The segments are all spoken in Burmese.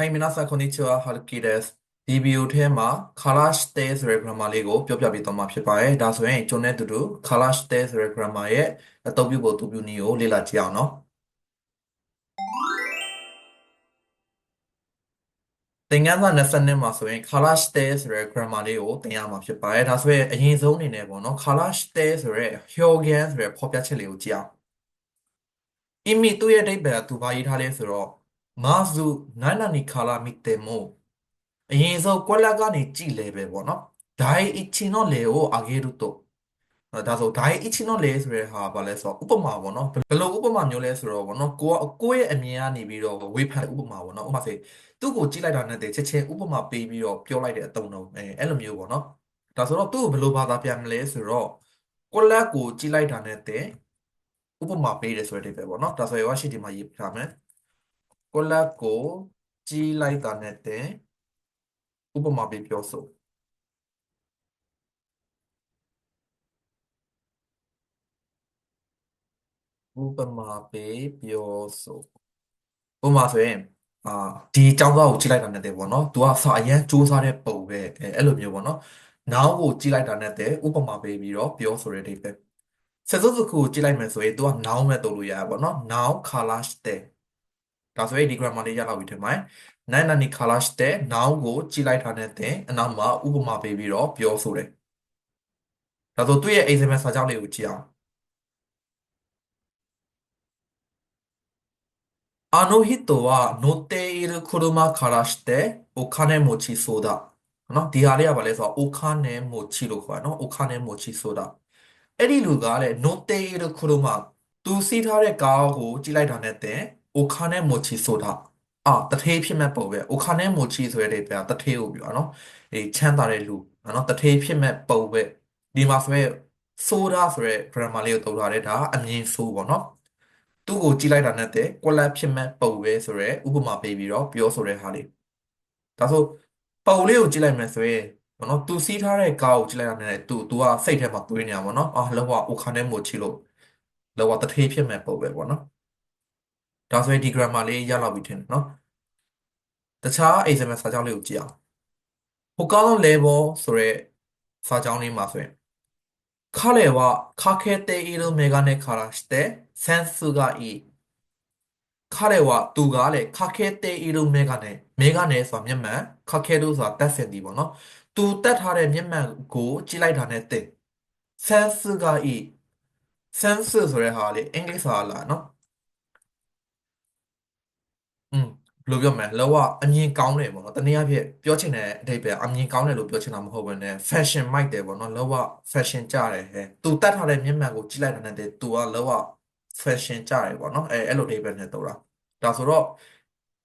Hi minasa konnichiwa Haruki desu ဒီဗီဒီယိုထဲမှာ Kalash Te ဆိုတဲ့ grammar လေးကိုပြောပြပေးသွားမှာဖြစ်ပါတယ်ဒါဆိုရင်ကျွန်내တူတူ Kalash Te ဆိုတဲ့ grammar ရဲ့အသုံးပြုပုံသူပြုနည်းကိုလေ့လာကြည့်အောင်နော် သင်ခန်းစာ22မှာဆိုရင် Kalash Te ဆိုတဲ့ grammar လေးကိုသင်ရမှာဖြစ်ပါတယ်ဒါဆိုရင်အရင်ဆုံးအနေနဲ့ပေါ့နော် Kalash Te ဆိုတဲ့ Hyogen ဆိုတဲ့ဖော်ပြချက်လေးကိုကြည့်အောင် Imi သူ့ရဲ့အဓိပ္ပာယ်ကသူဘာရေးထားလဲဆိုတော့ မာဇူနိုင်နာနီကာလာမီတေမိုအရင်ဆုံးကွက်လက်ကနေကြည်လဲပဲပေါ့နော်ဒိုင်အီချီနိုလေကိုအာဂေရုတိုဒါဆိုဒိုင်အီချီနိုလေဆိုတဲ့ဟာဘာလဲဆိုတော့ဥပမာပေါ့နော်ဘယ်လိုဥပမာမျိုးလဲဆိုတော့ပေါ့နော်ကိုကကိုယ့်ရဲ့အမြင်ကနေပြီးတော့ဝေဖန်ဥပမာပေါ့နော်ဥပမာဆိုသူ့ကိုကြည့်လိုက်တာနဲ့တည်းချက်ချင်းဥပမာပေးပြီးတော့ပြောလိုက်တဲ့အတုံးတော့အဲအဲ့လိုမျိုးပေါ့နော်ဒါဆိုတော့သူ့ကိုဘယ်လိုဘာသာပြန်မလဲဆိုတော့ကွက်လက်ကိုကြည့်လိုက်တာနဲ့တည်းဥပမာပေးတယ်ဆိုတဲ့အဓိပ္ပာယ်ပေါ့နော်ဒါဆိုရင်ရရှိဒီမှာရေးထားမယ် ကွက်လက်ကိုကြည့်လိုက်တာနဲ့တည်းဥပမာပေးပြောဆိုဥပမာပေးပြောဆိုဥပမာဆိုရင်အာဒီចောင်းသားကိုကြည့်လိုက်တာနဲ့တည်းပေါ့နော် तू ကစာအရန်စူးစားတဲ့ပုံပဲအဲအဲ့လိုမျိုးပေါ့နော်နောက်ကိုကြည့်လိုက်တာနဲ့တည်းဥပမာပေးပြီးတော့ပြောဆိုတဲ့အဓိပ္ပာယ်ဆက်စုပ်တစ်ခုကိုကြည့်လိုက်မယ်ဆိုရင် तू က noun ပဲသုံးလို့ရရပါတော့ noun kalash တဲ့ ဒါဆိုရင်ဒီ grammar လေးရလောက်ပြီထင်ပါတယ်နိုင်နာနီခါလာရှ်တဲ့ noun ကိုကြည့်လိုက်တာနဲ့တဲ့အနောက်မှာဥပမာပေးပြီးတော့ပြောဆိုတယ်ဒါဆိုသူ့ရဲ့ example စာကြောင်းလေးကိုကြည့်အောင်あの人は乗っている車からしてお金持ちそうだ。နော်ဒီဟာလေးကဘာလဲဆိုတော့お金持ちလို့ခေါ်တာနော်お金持ちそうだအဲ့ဒီလူကလည်း乗っている車သူစီးထားတဲ့ကားကိုကြည့်လိုက်တာနဲ့တဲ့ အိုခါနဲ့မိုချီဆိုတာအာတထေးဖြစ်မဲ့ပုံပဲအိုခါနဲ့မိုချီဆိုတဲ့ပြန်တထေးကိုပြောနော်အေးချမ်းသာတဲ့လူနော်တထေးဖြစ်မဲ့ပုံပဲဒီမှာဆိုရဲဆိုတာဆိုရဲ grammar လေးကိုသုံးထားတယ်ဒါအမြင်ဆိုပေါ့နော်သူ့ကိုကြည့်လိုက်တာနဲ့တည်း collab ဖြစ်မဲ့ပုံပဲဆိုရဲဥပမာပေးပြီးတော့ပြောဆိုတဲ့ဟာလေးဒါဆိုပုံလေးကိုကြည့်လိုက်မယ်ဆိုရင်ဘောနော်သူစီးထားတဲ့ကားကိုကြည့်လိုက်ရတဲ့သူသူကစိတ်ထဲမှာတွေးနေတာဘောနော်အာလောကအိုခါနဲ့မိုချီလို့လောကတထေးဖြစ်မဲ့ပုံပဲဘောနော် ဒါဆိုရင်ဒီ grammar လေးရလောက်ပြီထင်တယ်နော်တခြား example စာကြောင်းလေးကိုကြည့်အောင်他のレベルそれစာကြောင်းလေးမှာဆိုရင်彼はかけているメガネからしてセンスがいい彼はသူကလည်းかけているメガネメガネဆိုတာမျက်မှန်かけるဆိုတာတက်စင်ဒီပေါ့နော်သူတက်ထားတဲ့မျက်မှန်ကိုကြည့်လိုက်တာနဲ့တဲ့センスがいいセンスဆိုတဲ့ဟာလေးအင်္ဂလိပ်စာလားနော် လိုပြောမလဲလောကအမြင်ကောင်းတယ်ပေါ့နော်တနည်းအားဖြင့်ပြောချင်တဲ့အဓိပ္ပာယ်အမြင်ကောင်းတယ်လို့ပြောချင်တာမဟုတ်ဘဲနဲ့ fashion မိုက်တယ်ပေါ့နော်လောက fashion ကြတယ်ဟဲ့သူတတ်ထားတဲ့မျက်မှန်ကိုကြည့်လိုက်တာနဲ့တည်းသူကလောက fashion ကြတယ်ပေါ့နော်အဲအဲ့လိုအဓိပ္ပာယ်နဲ့တော့တာဒါဆိုတော့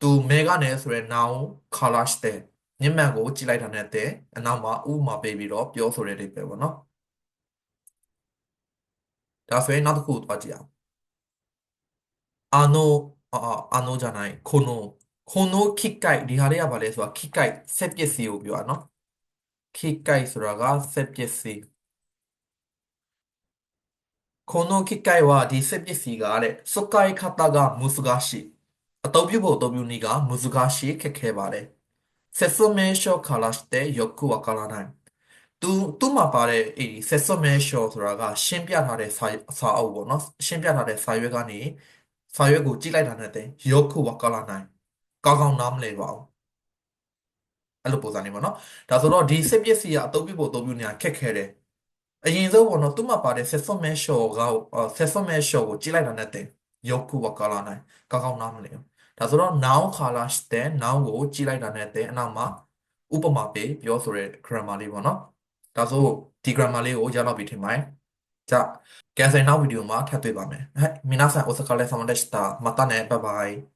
သူမဲကနေဆိုရဲ noun color တဲ့မျက်မှန်ကိုကြည့်လိုက်တာနဲ့တည်းအနောက်မှာဥပမာပေးပြီးတော့ပြောဆိုတဲ့အဓိပ္ပာယ်ပေါ့နော်ဒါဆိုရင်နောက်တစ်ခုသွားကြည့်အောင်あのああのじゃないこの この機械ဒီဟာလေးကဘာလဲဆိုတာ機械စက်ပစ္စည်းကိုပြောတာနော်機械ဆိုတာကစက်ပစ္စည်းこの機械はဒီစက်ပစ္စည်းကတဲ့使い方が難しいအသုံးပြုဖို့အသုံးပြုနည်းက難しいခက်ခဲပါတယ်説明書からしてよくわからないသူသူ့မှာပါတဲ့အေးဆက်စွန်မဲရှော့ဆိုတာကရှင်းပြထားတဲ့စာစာအုပ်ပေါ့နော်ရှင်းပြထားတဲ့စာရွက်ကနေစာရွက်ကိုကြည့်လိုက်တာနဲ့တဲ့ယောခုဝကလာနိုင် ကောင်းကောင်းနားမလည်ပါဘူးအဲ့လိုပုံစံနေပေါ့နော်ဒါဆိုတော့ဒီစစ်ပစ္စည်းကအသုံးပြုဖို့အသုံးပြုနေတာခက်ခဲတယ်အရင်ဆုံးပေါ့နော်သူ့မှာပါတဲ့ဆက်စွန်မဲရှော့ကဆက်စွန်မဲရှော့ကိုကြည့်လိုက်တာနဲ့တဲ့ယောခုဝကလာနိုင်ကောင်းကောင်းနားမလည်ဘူးဒါဆိုတော့ noun ခါလာတဲ့ noun ကိုကြည့်လိုက်တာနဲ့တဲ့အနောက်မှာဥပမာပေးပြောဆိုတဲ့ grammar လေးပေါ့နော်ဒါဆိုဒီ grammar လေးကိုရလောက်ပြီထင်ပါတယ်じゃあ、現在のビデオもထပ်တွေ့ပါမယ်。はい、皆さんお疲れ様でした。またね、バイバイ。